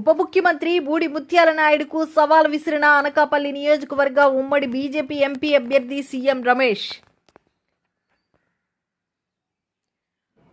ఉప ముఖ్యమంత్రి బూడి ముత్యాల నాయుడుకు సవాల్ విసిరిన అనకాపల్లి నియోజకవర్గ ఉమ్మడి బీజేపీ ఎంపీ అభ్యర్థి సీఎం రమేష్.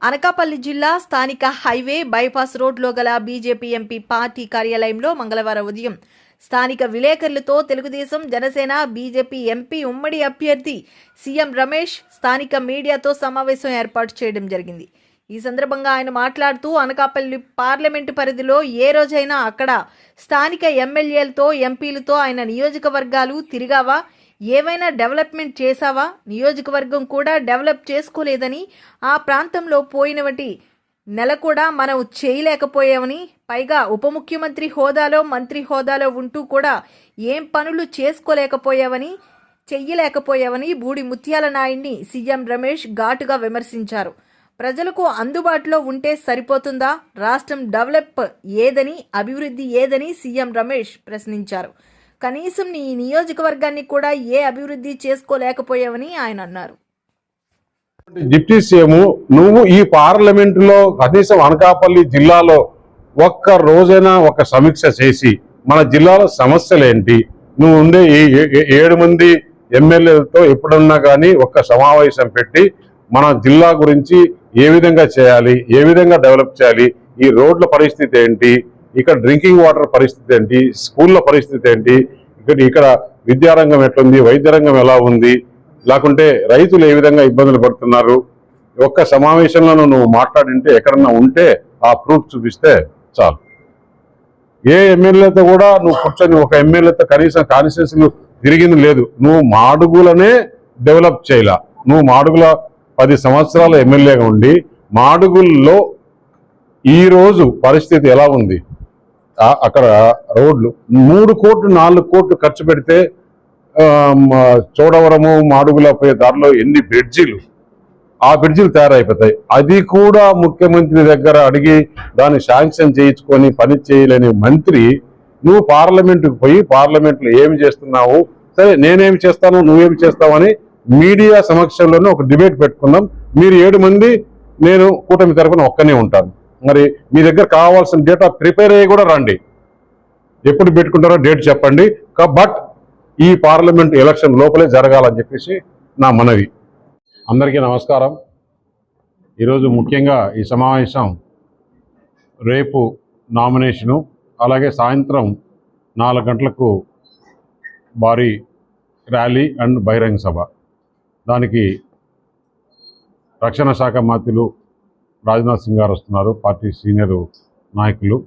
అనకాపల్లి జిల్లా స్థానిక హైవే బైపాస్ రోడ్లో గల బీజేపీ ఎంపీ పార్టీ కార్యాలయంలో మంగళవారం ఉదయం స్థానిక విలేకరులతో తెలుగుదేశం జనసేన బీజేపీ ఎంపీ ఉమ్మడి అభ్యర్థి సీఎం రమేష్ స్థానిక మీడియాతో సమావేశం ఏర్పాటు చేయడం జరిగింది. ఈ సందర్భంగా ఆయన మాట్లాడుతూ అనకాపల్లి పార్లమెంటు పరిధిలో ఏ రోజైనా అక్కడ స్థానిక ఎమ్మెల్యేలతో ఎంపీలతో ఆయన నియోజకవర్గాలు తిరిగావా? ఏవైనా డెవలప్మెంట్ చేశావా? నియోజకవర్గం కూడా డెవలప్ చేసుకోలేదని ఆ ప్రాంతంలో పోయినవటి నెల కూడా మనం చేయలేకపోయామని పైగా ఉప ముఖ్యమంత్రి హోదాలో మంత్రి హోదాలో ఉంటూ కూడా ఏం పనులు చేసుకోలేకపోయావని చెయ్యలేకపోయావని బూడి ముత్యాల నాయుడిని సీఎం రమేష్ ఘాటుగా విమర్శించారు. ప్రజలకు అందుబాటులో ఉంటే సరిపోతుందా? రాష్ట్రం డెవలప్ ఏదని అభివృద్ధి ఏదని సీఎం రమేష్ ప్రశ్నించారు. కనీసం నీ నియోజకవర్గాన్ని కూడా ఏ అభివృద్ధి చేసుకోలేకపోయావని ఆయన అన్నారు. డిప్యూటీ సీఎం నువ్వు ఈ పార్లమెంట్లో కనీసం అనకాపల్లి జిల్లాలో ఒక్క రోజైనా ఒక సమీక్ష చేసి మన జిల్లాలో సమస్యలు ఏంటి నువ్వు ఉండే ఏ- ఏ- ఏడు మంది ఎమ్మెల్యేలతో ఎప్పుడున్నా కానీ ఒక్క సమావేశం పెట్టి మన జిల్లా గురించి ఏ విధంగా చేయాలి ఏ విధంగా డెవలప్ చేయాలి ఈ రోడ్ల పరిస్థితి ఏంటి ఇక్కడ డ్రింకింగ్ వాటర్ పరిస్థితి ఏంటి స్కూళ్ళ పరిస్థితి ఏంటి ఇక్కడ ఇక్కడ విద్యారంగం ఎట్లుంది వైద్య రంగం ఎలా ఉంది లేకుంటే రైతులు ఏ విధంగా ఇబ్బందులు పడుతున్నారు ఒక్క సమావేశంలో నువ్వు మాట్లాడింటే ఎక్కడన్నా ఉంటే ఆ ప్రూఫ్ చూపిస్తే చాలు. ఏ ఎమ్మెల్యేతో కూడా నువ్వు కూర్చొని ఒక ఎమ్మెల్యేతో కనీసం కాన్స్టిట్యూన్సీలు తిరిగింది లేదు. నువ్వు మాడుగులనే డెవలప్ చేయలా. నువ్వు మాడుగుల పది సంవత్సరాల ఎమ్మెల్యేగా ఉండి మాడుగుల్లో ఈ రోజు పరిస్థితి ఎలా ఉంది? అక్కడ రోడ్లు మూడు కోట్లు నాలుగు కోట్లు ఖర్చు పెడితే చోడవరము మాడుగుల పోయే దారిలో ఎన్ని బ్రిడ్జిలు? ఆ బ్రిడ్జిలు తయారైపోతాయి. అది కూడా ముఖ్యమంత్రి దగ్గర అడిగి దాన్ని శాంక్షన్ చేయించుకొని పని చేయలేని మంత్రి నువ్వు పార్లమెంటుకు పోయి పార్లమెంట్లో ఏమి చేస్తున్నావు? సరే నేనేమి చేస్తాను నువ్వేమి చేస్తావని మీడియా సమక్షంలోనే ఒక డిబేట్ పెట్టుకుందాం. మీరు ఏడు మంది నేను కూటమి తరపున ఒక్కనే ఉంటాను. మరి మీ దగ్గర కావాల్సిన డేటా ప్రిపేర్ అయ్యి కూడా రండి. ఎప్పుడు పెట్టుకుంటారో డేట్ చెప్పండి. బట్ ఈ పార్లమెంట్ ఎలక్షన్ లోపలే జరగాలని చెప్పేసి నా మనవి. అందరికీ నమస్కారం. ఈరోజు ముఖ్యంగా ఈ సమావేశం రేపు నామినేషను అలాగే సాయంత్రం నాలుగు గంటలకు భారీ ర్యాలీ అండ్ బహిరంగ సభ. దానికి రక్షణ శాఖ మంత్రులు రాజ్నాథ్ సింగ్ గారు వస్తున్నారు పార్టీ సీనియర్ నాయకులు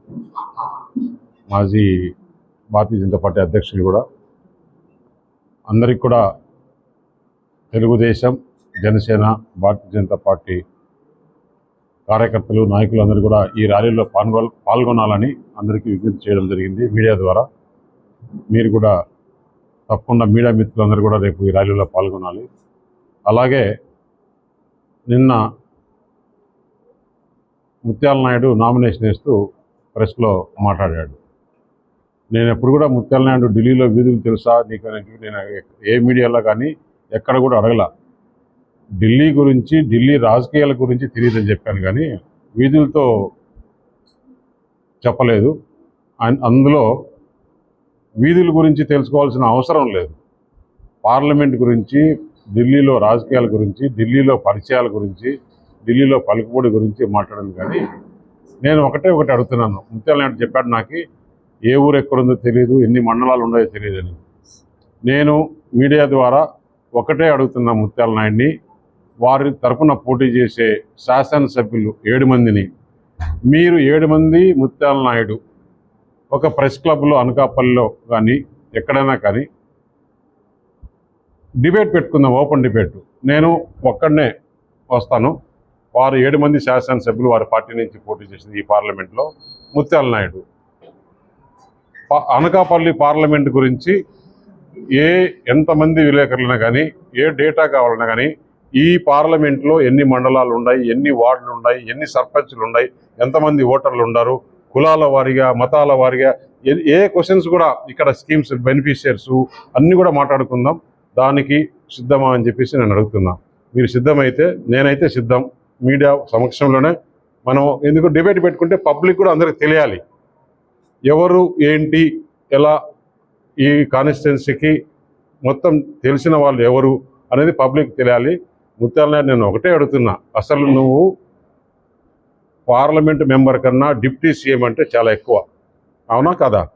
మాజీ భారతీయ జనతా పార్టీ అధ్యక్షులు కూడా. అందరికి కూడా తెలుగుదేశం జనసేన భారతీయ జనతా పార్టీ కార్యకర్తలు నాయకులు అందరూ కూడా ఈ ర్యాలీలో పాల్గొ పాల్గొనాలని అందరికీ విజ్ఞప్తి చేయడం జరిగింది మీడియా ద్వారా. మీరు కూడా తప్పకుండా మీడియా మిత్రులందరూ కూడా రేపు ఈ ర్యాలీలో పాల్గొనాలి. అలాగే నిన్న ముత్యాల నాయుడు నామినేషన్ వేస్తూ ప్రెస్లో మాట్లాడాడు. నేను ఎప్పుడు కూడా ముత్యాల నాయుడు ఢిల్లీలో వీధులు తెలుసా? నీకు నేను ఏ మీడియాలో కానీ ఎక్కడ కూడా అడగల. ఢిల్లీ గురించి ఢిల్లీ రాజకీయాల గురించి తెలియదని చెప్పాను కానీ వీధులతో చెప్పలేదు. అందులో వీధుల గురించి తెలుసుకోవాల్సిన అవసరం లేదు. పార్లమెంట్ గురించి ఢిల్లీలో రాజకీయాల గురించి ఢిల్లీలో పరిచయాల గురించి ఢిల్లీలో పలుకుబడి గురించి మాట్లాడాను కానీ నేను ఒకటే ఒకటి అడుగుతున్నాను. ముత్యాల నాయుడు చెప్పాడు నాకు ఏ ఊరు ఎక్కడుందో తెలియదు ఎన్ని మండలాలు ఉన్నాయో తెలియదని నేను మీడియా ద్వారా ఒకటే అడుగుతున్నా ముత్యాల నాయుడిని వారి తరఫున పోటీ చేసే శాసనసభ్యులు ఏడు మందిని. మీరు ఏడు మంది ముత్యాల నాయుడు ఒక ప్రెస్ క్లబ్లో అనకాపల్లిలో కానీ ఎక్కడైనా కానీ డిబేట్ పెట్టుకుందాం ఓపెన్ డిబేట్. నేను ఒక్కడనే వస్తాను. వారు ఏడు మంది శాసనసభ్యులు వారి పార్టీ నుంచి పోటీ చేసింది ఈ పార్లమెంట్లో ముత్యాల నాయుడు. అనకాపల్లి పార్లమెంట్ గురించి ఏ ఎంతమంది విలేకరులైనా కానీ ఏ డేటా కావాలన్నా కానీ ఈ పార్లమెంట్లో ఎన్ని మండలాలు ఉన్నాయి ఎన్ని వార్డులు ఉన్నాయి ఎన్ని సర్పంచ్లు ఉన్నాయి ఎంతమంది ఓటర్లు ఉన్నారు కులాల వారీగా మతాల వారీగా ఏ- ఏ క్వశ్చన్స్ కూడా ఇక్కడ స్కీమ్స్ బెనిఫిషియర్స్ అన్నీ కూడా మాట్లాడుకుందాం. దానికి సిద్ధమా అని చెప్పేసి నేను అడుగుతున్నా. మీరు సిద్ధమైతే నేనైతే సిద్ధం. మీడియా సమక్షంలోనే మనం ఎందుకు డిబేట్ పెట్టుకుంటే పబ్లిక్ కూడా అందరికి తెలియాలి. ఎవరు ఏంటి ఎలా ఈ కాన్స్టిట్యున్సీకి మొత్తం తెలిసిన వాళ్ళు ఎవరు అనేది పబ్లిక్ తెలియాలి. ముత్యాల నేను ఒకటే అడుగుతున్నా. అసలు నువ్వు పార్లమెంట్ మెంబర్ కన్నా డిప్యూటీ సీఎం అంటే చాలా ఎక్కువ. అవునా కదా?